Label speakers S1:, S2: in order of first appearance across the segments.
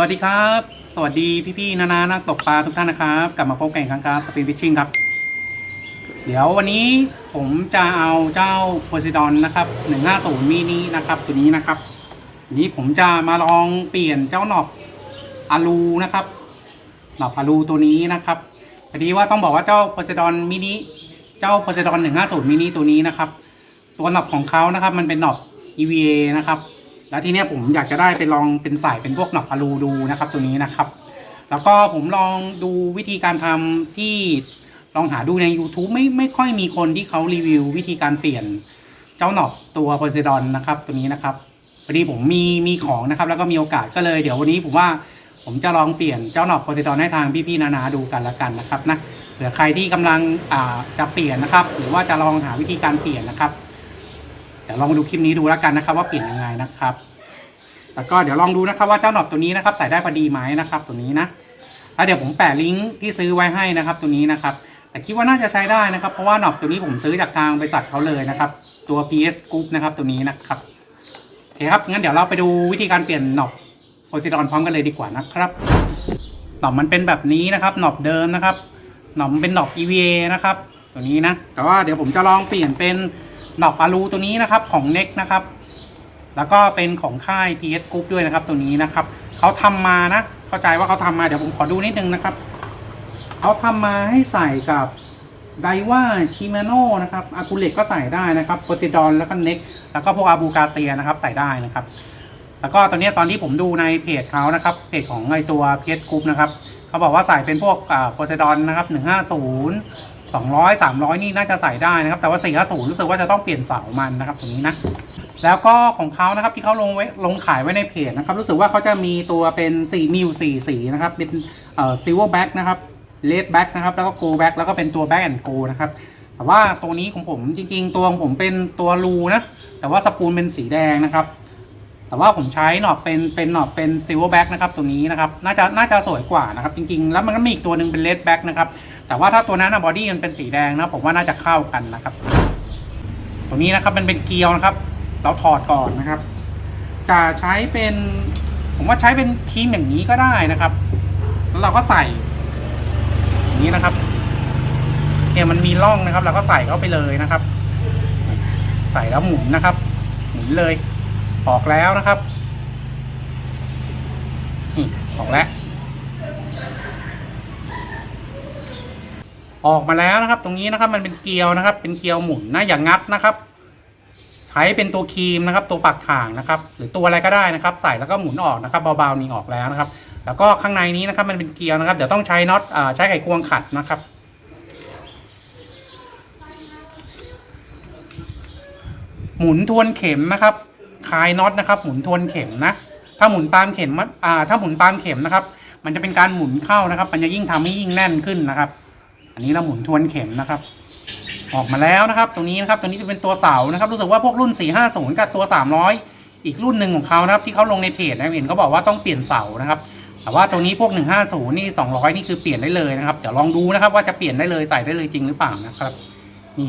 S1: วัสดีครับ สวัสดีพี่ๆนานานักตกปลาทุกท่านนะครับ กลับมาพบกันอีกครั้งครับสปินฟิชชิ่งครับ เดี๋ยววันนี้ผมจะเอาเจ้าโพซิดอนนะครับ 150มินินะครับตัวนี้นะครับ นี้ผมจะมาลองเปลี่ยนเจ้าหนอบอะลูนะครับหนอบอะลูตัวนี้นะครับพอดีว่าต้องบอกว่าเจ้าโพซิดอนมินิเจ้าโพซิดอน150มินิตัวนี้นะครับ ตัวหนอบของเขานะครับ มันเป็นหนอบ EVA นะครับ แล้วทีเนี้ยผมอยากจะได้ไปลองเป็นสายเป็นพวกหนอบอะลูดูนะครับตัวนี้นะครับ แล้วก็ผมลองดูวิธีการทำที่ลองหาดูใน YouTube ไม่ไม่ค่อยมีคนที่เขารีวิววิธีการเปลี่ยนเจ้าหนอบตัวโพไซดอนนะครับตัวนี้นะครับพอดีผมมีมีของนะครับแล้วก็มีโอกาสก็เลยเดี๋ยววันนี้ผมว่าผมจะลองเปลี่ยนเจ้าหนอบโพไซดอนให้ทางพี่ๆนานาดูกันละกันนะครับนะเผื่อใครที่กำลังอ่าจะเปลี่ยนนะครับ หรือว่าจะลองหาวิธีการเปลี่ยนนะครับเดี๋ยวลองดูคลิปนี้ดูแล้วกันนะครับ ว่าเปลี่ยนยังไงนะครับ แล้วก็เดี๋ยวลองดูนะครับว่าเจ้าหนอบตัวนี้นะครับใส่ได้พอดีไหมนะครับตัวนี้นะแล้วเดี๋ยวผมแปะลิงก์ที่ซื้อไว้ให้นะครับตัวนี้นะครับ แต่คิดว่าน่าจะใช้ได้นะครับ เพราะว่าหนอบตัวนี้ผมซื้อจากทางบริษัทเขาเลยนะครับ ตัว PS Group นะครับตัวนี้นะครับโอเคครับงั้นเดี๋ยวเราไปดูวิธีการเปลี่ยนหนอบโพซิดอนพร้อมกันเลยดีกว่านะครับหนอบมันเป็นแบบนี้นะครับหนอบเดิมนะครับหนอบมันเป็นหนอบ EVA นะครับตัวนี้นะแต่ว่าเดี๋ยวผมจะลองเปลี่ยนเป็นหนอบอะลูตัวนี้นะครับของ NEC นะครับ แล้วก็เป็นของค่าย PS Group ด้วยนะครับ ตัวนี้นะครับเขาทำมานะ เข้าใจว่าเขาทำมาเดี๋ยวผมขอดูนิดนึงนะครับเขาทำมาให้ใส่กับไดว่าชิมาโนนะครับอากูเล็กก็ใส่ได้นะครับโพซิดอนแล้วก็เน็กแล้วก็พวกอาบูกาเซียนะครับใส่ได้นะครับ แล้วก็ตอนนี้ตอนที่ผมดูในเพจเขานะครับเพจของไอตัวเพจกรุ๊ปนะครับเขาบอกว่าใส่เป็นพวกโพไซดอนนะครับ150 200 300 นี่น่าจะใส่ได้นะครับ แต่ว่า450รู้สึกว่าจะต้องเปลี่ยนเสามันนะครับตรงนี้นะ แล้วก็ของเขานะครับที่เขาลงไว้ลงขายไว้ในเพจนะครับ รู้สึกว่าเขาจะมีตัวเป็น4มิว4สีนะครับ เป็นเอ่อซิลเวอร์แบ็กนะครับเลดแบ็กนะครับ แล้วก็โกแบ็กแล้วก็เป็นตัวแบ็กแอนด์โกนะครับ แต่ว่าตัวนี้ของผมจริง ๆ ตัวของผมเป็นตัวรูนะ แต่ว่าสปูลเป็นสีแดงนะครับ แต่ว่าผมใช้หนอบเป็นเป็นหนอบเป็นซิลเวอร์แบ็กนะครับตัวนี้นะครับ น่าจะน่าจะสวยกว่านะครับ จริง ๆ แล้วมันก็มีอีกตัวหนึ่งเป็นเลดแบ็กนะครับ แต่ว่าถ้าตัวนั้นบอดี้มันเป็นสีแดงนะผมว่าน่าจะเข้ากันนะครับ ตัวนี้นะครับมันเป็นเกียวนะครับ เราถอดก่อนนะครับ จะใช้เป็น ผมว่าใช้เป็นครีมอย่างนี้ก็ได้นะครับ แล้วเราก็ใส่ อย่างนี้นะครับเนี่ยมันมีร่องนะครับ เราก็ใส่เข้าไปเลยนะครับ ใส่แล้วหมุนนะครับ หมุนเลยออกแล้วนะครับออกแล้ว ออกมาแล้วนะครับ ตรงนี้นะครับมันเป็นเกลียวนะครับ เป็นเกลียวหมุนนะอย่างงัดนะครับ ใช้เป็นตัวครีมนะครับ ตัวปักถ่างนะครับ หรือตัวอะไรก็ได้นะครับ ใส่แล้วก็หมุนออกนะครับเบาๆนี่ออกแล้วนะครับ แล้วก็ข้างในนี้นะครับ มันเป็นเกลียวนะครับ เดี๋ยวต้องใช้น็อตอ่าใช้ไขควงขัดนะครับหมุนทวนเข็มนะครับคลายน็อตนะครับ หมุนทวนเข็มนะ ถ้าหมุนตามเข็มมันอ่าถ้าหมุนตามเข็มนะครับ มันจะเป็นการหมุนเข้านะครับ มันจะยิ่งทำให้ยิ่งแน่นขึ้นนะครับ อันนี้เราหมุนทวนเข็มนะครับ ออกมาแล้วนะครับ ตรงนี้นะครับตัวนี้จะเป็นตัวเสานะครับ รู้สึกว่าพวกรุ่น 450 กับตัว 300 อีกรุ่นหนึ่งของเขานะครับ ที่เขาลงในเพจนะเห็นเขาบอกว่าต้องเปลี่ยนเสานะครับแต่ว่าตัวนี้พวก 150 นี่ 200 นี่คือเปลี่ยนได้เลยนะครับ เดี๋ยวลองดูนะครับว่าจะเปลี่ยนได้เลยใส่ได้เลยจริงหรือเปล่านะครับ นี่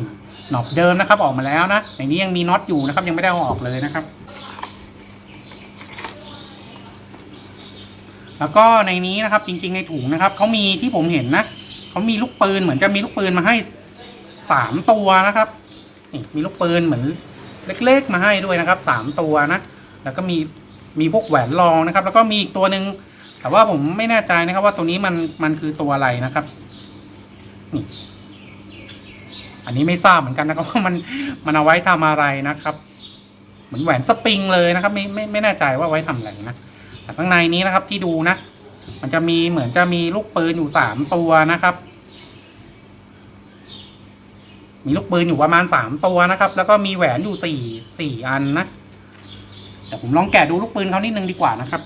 S1: หนอบเดิมนะครับออกมาแล้วนะในนี้ยังมีน็อตอยู่นะครับ ยังไม่ได้เอาออกเลยนะครับ แล้วก็ในนี้นะครับจริงๆในถุงนะครับเขามีที่ผมเห็นนะ เขามีลูกปืนเหมือนจะมีลูกปืนมาให้สามตัวนะครับนี่มีลูกปืนเหมือนเล็กๆมาให้ด้วยนะครับสามตัวนะแล้วก็มีมีพวกแหวนรองนะครับ แล้วก็มีอีกตัวหนึ่งแต่ว่าผมไม่แน่ใจนะครับ ว่าตัวนี้มันมันคือตัวอะไรนะครับนี่อันนี้ไม่ทราบเหมือนกันนะครับว่ามันมันเอาไว้ทำอะไรนะครับ เหมือนแหวนสปริงเลยนะครับ ไม่ไม่ไม่แน่ใจว่าไว้ทำอะไรนะแต่ข้างในนี้นะครับที่ดูนะ มันจะมีเหมือนจะมีลูกปืนอยู่สามตัวนะครับ มีลูกปืนอยู่ประมาณสามตัวนะครับ แล้วก็มีแหวนอยู่สี่สี่อันนะเดี๋ยวผมลองแกะดูลูกปืนเขานิดนึงดีกว่านะครับ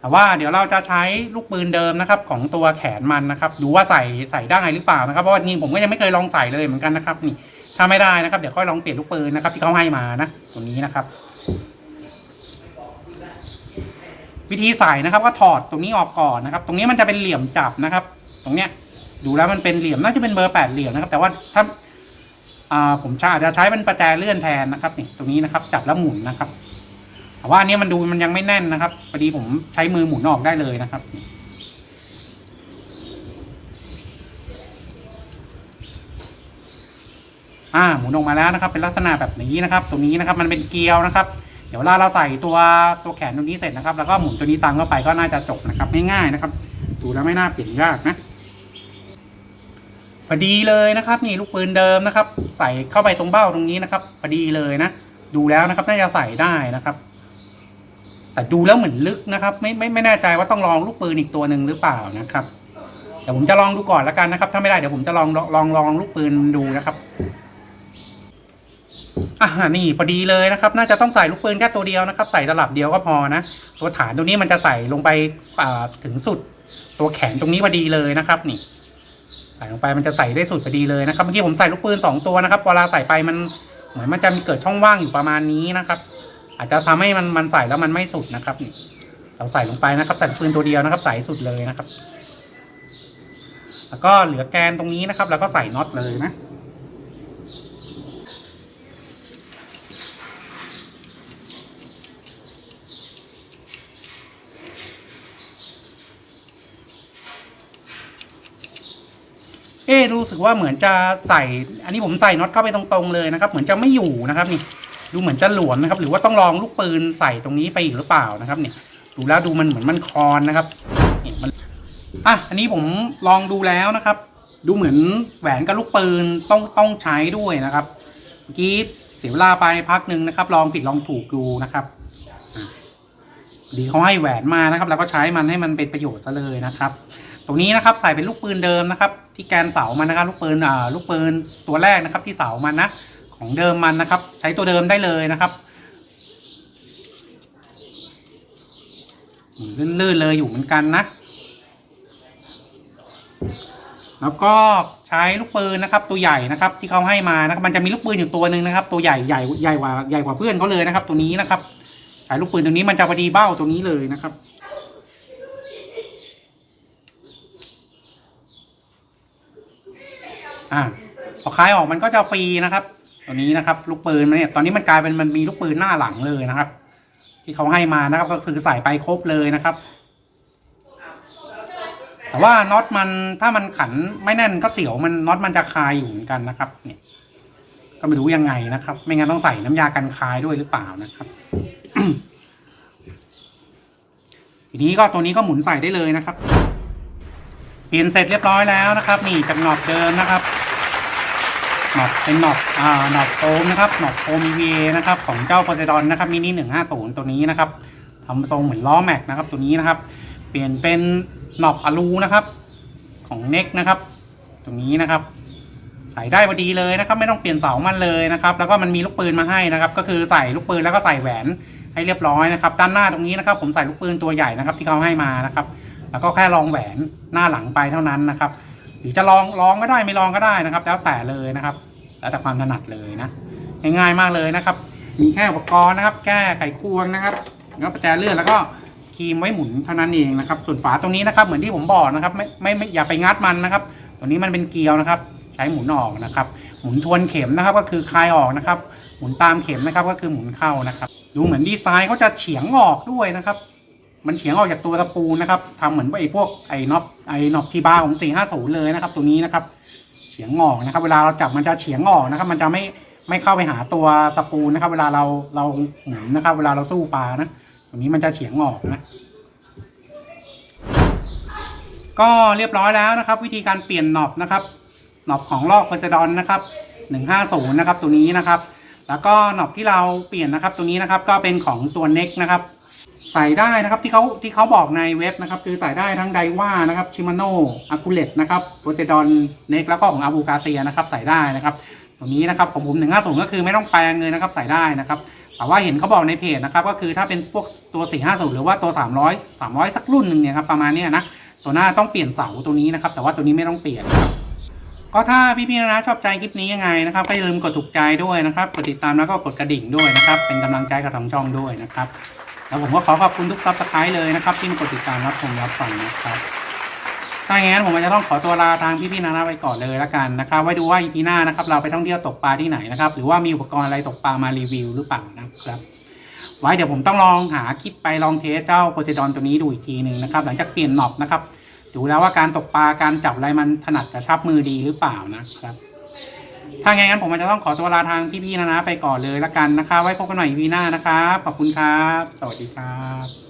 S1: แต่ว่าเดี๋ยวเราจะใช้ลูกปืนเดิมนะครับ ของตัวแขนมันนะครับ ดูว่าใส่ใส่ได้หรือเปล่านะครับ เพราะว่าจริงผมก็ยังไม่เคยลองใส่เลยเหมือนกันนะครับ นี่ ถ้าไม่ได้นะครับ เดี๋ยวค่อยลองเปลี่ยนลูกปืนนะครับ ที่เขาให้มานะ ตัวนี้นะครับ วิธีใส่นะครับ ก็ถอดตรงนี้ออกก่อนนะครับ ตรงนี้มันจะเป็นเหลี่ยมจับนะครับ ตรงเนี้ยดูแล้วมันเป็นเหลี่ยมน่าจะเป็นเบอร์แปดเหลี่ยมนะครับ แต่ว่าถ้าอ่าผมจะอาจจะใช้เป็นประแจเลื่อนแทนนะครับนี่ตรงนี้นะครับ จับแล้วหมุนนะครับ แต่ว่าอันนี้มันดูมันยังไม่แน่นนะครับพอดีผมใช้มือหมุนออกได้เลยนะครับอ่าหมุนออกมาแล้วนะครับ เป็นลักษณะแบบนี้นะครับ ตรงนี้นะครับ มันเป็นเกลียวนะครับ เดี๋ยวเวลาเราใส่ตัวตัวแขนตรงนี้เสร็จนะครับ แล้วก็หมุนตัวนี้ตามเข้าไปก็น่าจะจบนะครับง่ายๆนะครับ ดูแล้วไม่น่าเปลี่ยนยากนะพอดีเลยนะครับนี่ลูกปืนเดิมนะครับ ใส่เข้าไปตรงเบ้าตรงนี้นะครับพอดีเลยนะดูแล้วนะครับน่าจะใส่ได้นะครับ แต่ดูแล้วเหมือนลึกนะครับ ไม่ไม่ไม่แน่ใจว่าต้องลองลูกปืนอีกตัวหนึ่งหรือเปล่านะครับเดี๋ยวผมจะลองดูก่อนแล้วกันนะครับ ถ้าไม่ได้เดี๋ยวผมจะลองลองลองลองลูกปืนดูนะครับ อ่านี่พอดีเลยนะครับ น่าจะต้องใส่ลูกปืนแค่ตัวเดียวนะครับ ใส่ตลับเดียวก็พอนะ ตัวฐานตรงนี้มันจะใส่ลงไปถึงสุด ตัวแขนตรงนี้พอดีเลยนะครับ นี่ ใส่ลงไปมันจะใส่ได้สุดพอดีเลยนะครับเมื่อกี้ผมใส่ลูกปืนสองตัวนะครับเวลาใส่ไปมันเหมือนมันจะมีเกิดช่องว่างอยู่ประมาณนี้นะครับ อาจจะทำให้มันมันใส่แล้วมันไม่สุดนะครับนี่เราใส่ลงไปนะครับใส่ปืนตัวเดียวนะครับ ใส่สุดเลยนะครับ แล้วก็เหลือแกนตรงนี้นะครับ แล้วก็ใส่น็อตเลยนะ เอ๊รู้สึกว่าเหมือนจะใส่ อันนี้ผมใส่น็อตเข้าไปตรงๆเลยนะครับ เหมือนจะไม่อยู่นะครับนี่ ดูเหมือนจะหลวมนะครับ หรือว่าต้องลองลูกปืนใส่ตรงนี้ไปอีกหรือเปล่านะครับเนี่ย ดูแล้วดูมันเหมือนมันคอนนะครับนี่มันอะอันนี้ผมลองดูแล้วนะครับ ดูเหมือนแหวนกับลูกปืนต้องต้องใช้ด้วยนะครับเมื่อกี้เสียเวลาไปพักหนึ่งนะครับ ลองผิดลองถูกดูนะครับ ดีเขาให้แหวนมานะครับแล้วก็ใช้มันให้มันเป็นประโยชน์ซะเลยนะครับ ตรงนี้นะครับใส่เป็นลูกปืนเดิมนะครับ ที่แกนเสามันนะครับลูกปืนอ่าลูกปืนตัวแรกนะครับ ที่เสามันนะของเดิมมันนะครับ ใช้ตัวเดิมได้เลยนะครับลื่นๆเลยอยู่เหมือนกันนะ แล้วก็ใช้ลูกปืนนะครับ ตัวใหญ่นะครับ ที่เขาให้มานะครับ มันจะมีลูกปืนอยู่ตัวหนึ่งนะครับ ตัวใหญ่ใหญ่ใหญ่กว่าใหญ่กว่าเพื่อนเขาเลยนะครับ ตัวนี้นะครับ ใช้ลูกปืนตัวนี้มันจะพอดีเบ้าตัวนี้เลยนะครับ อ่าพอคลายออกมันก็จะฟรีนะครับ ตัวนี้นะครับ ลูกปืนมันเนี่ยตอนนี้มันกลายเป็นมันมีลูกปืนหน้าหลังเลยนะครับ ที่เขาให้มานะครับ ก็คือใส่ไปครบเลยนะครับ แต่ว่าน็อตมันถ้ามันขันไม่แน่นก็เสียวมันน็อตมันจะคายอยู่เหมือนกันนะครับ เนี่ย ก็ไม่รู้ยังไงนะครับ ไม่งั้นต้องใส่น้ำยากันคายด้วยหรือเปล่านะครับ ทีนี้ก็ตัวนี้ก็หมุนใส่ได้เลยนะครับเปลี่ยนเสร็จเรียบร้อยแล้วนะครับ นี่จากหนอบเดิมนะครับหนอบเป็นหนอบอ่าหนอบโฟมนะครับหนอบโฟม EVA นะครับของเจ้าโพไซดอนนะครับมินิหนึ่งห้าศูนย์ตัวนี้นะครับทำทรงเหมือนล้อแม็กนะครับ ตัวนี้นะครับ เปลี่ยนเป็นหนอบอะลูนะครับ ของเน็กนะครับ ตรงนี้นะครับ ใส่ได้พอดีเลยนะครับ ไม่ต้องเปลี่ยนเสามันเลยนะครับ แล้วก็มันมีลูกปืนมาให้นะครับ ก็คือใส่ลูกปืนแล้วก็ใส่แหวน ให้เรียบร้อยนะครับ ด้านหน้าตรงนี้นะครับผมใส่ลูกปืนตัวใหญ่นะครับ ที่เขาให้มานะครับ แล้วก็แค่ลองแหวนหน้าหลังไปเท่านั้นนะครับ หรือจะลองลองก็ได้ไม่ลองก็ได้นะครับ แล้วแต่เลยนะครับ แล้วแต่ความถนัดเลยนะง่ายๆมากเลยนะครับ มีแค่อุปกรณ์นะครับ แก้ไขควงนะครับแล้วประแจเลื่อนแล้วก็ครีมไว้หมุนเท่านั้นเองนะครับ ส่วนฝาตรงนี้นะครับ เหมือนที่ผมบอกนะครับ ไม่ไม่ไม่อย่าไปงัดมันนะครับ ตัวนี้มันเป็นเกลียวนะครับ ใช้หมุนออกนะครับ มุนทวนเข็มนะครับก็คือคลายออกนะครับหมุนตามเข็มนะครับก็คือหมุนเข้านะครับ ดูเหมือนดีไซน์เขาจะเฉียงออกด้วยนะครับ มันเฉียงออกจากตัวตะปูนะครับทำเหมือนไอ้พวกไอ้น็อปไอ้น็อปทีบาของ450เลยนะครับ ตัวนี้นะครับ เฉียงออกนะครับ เวลาเราจับมันจะเฉียงออกนะครับ มันจะไม่ไม่เข้าไปหาตัวสปูนนะครับ เวลาเราเราหมุนนะครับ เวลาเราสู้ปลานะตรงนี้มันจะเฉียงออกนะก็เรียบร้อยแล้วนะครับ วิธีการเปลี่ยนหนอบนะครับ หนอบของลอกเพอร์เซดอนนะครับ150นะครับตัวนี้นะครับ แล้วก็หนอบที่เราเปลี่ยนนะครับตัวนี้นะครับก็เป็นของตัวเน็กนะครับใส่ได้นะครับที่เขาที่เขาบอกในเว็บนะครับ คือใส่ได้ทั้งไดว่านะครับชิมาโนอาคูเลตนะครับโพเซดอนเน็กแล้วก็ของอาบูกาเซียนะครับใส่ได้นะครับตัวนี้นะครับของผม150ก็คือไม่ต้องแปลงเลยนะครับใส่ได้นะครับแต่ว่าเห็นเขาบอกในเพจนะครับก็คือถ้าเป็นพวกตัว 450 หรือว่าตัว 300 300 สักรุ่นหนึ่งเนี่ยครับประมาณนี้นะตัวหน้าต้องเปลี่ยนเสาตัวนี้นะครับแต่ว่าตัวนี้ไม่ต้องเปลี่ยนครับ ก็ถ้าพี่ๆนะชอบใจคลิปนี้ยังไงนะครับก็อย่าลืมกดถูกใจด้วยนะครับกดติดตามแล้วก็กดกระดิ่งด้วยนะครับเป็นกำลังใจกับทางช่องด้วยนะครับแล้วผมก็ขอขอบคุณทุกซับสไครต์เลยนะครับที่มากดติดตามรับชมรับฟังนะครับถ้าอย่างนั้นผมก็จจะต้องขอตัวลาทางพี่ๆนานาไปก่อนเลยแล้วกันนะครับ ไว้ดูว่าอีพีหน้านะครับ เราไปท่องเที่ยวตกปลาที่ไหนนะครับ หรือว่ามีอุปกรณ์อะไรตกปลามารีวิวหรือเปล่านะครับ ไว้เดี๋ยวผมต้องลองหาคลิปไปลองเทสเจ้าโพไซดอนตัวนี้ดูอีกทีหนึ่งนะครับ หลังจากเปลี่ยนหนอบนะครับ ดูแล้วว่าการตกปลาการจับอะไรมันถนัดกระชับมือดีหรือเปล่านะครับ ถ้าไงงั้นผมอาจจะต้องขอตัวลาทางพี่ๆนะนะไปก่อนเลยละกันนะครับไว้พบกันใหม่วีหน้านะครับ ขอบคุณครับ สวัสดีครับ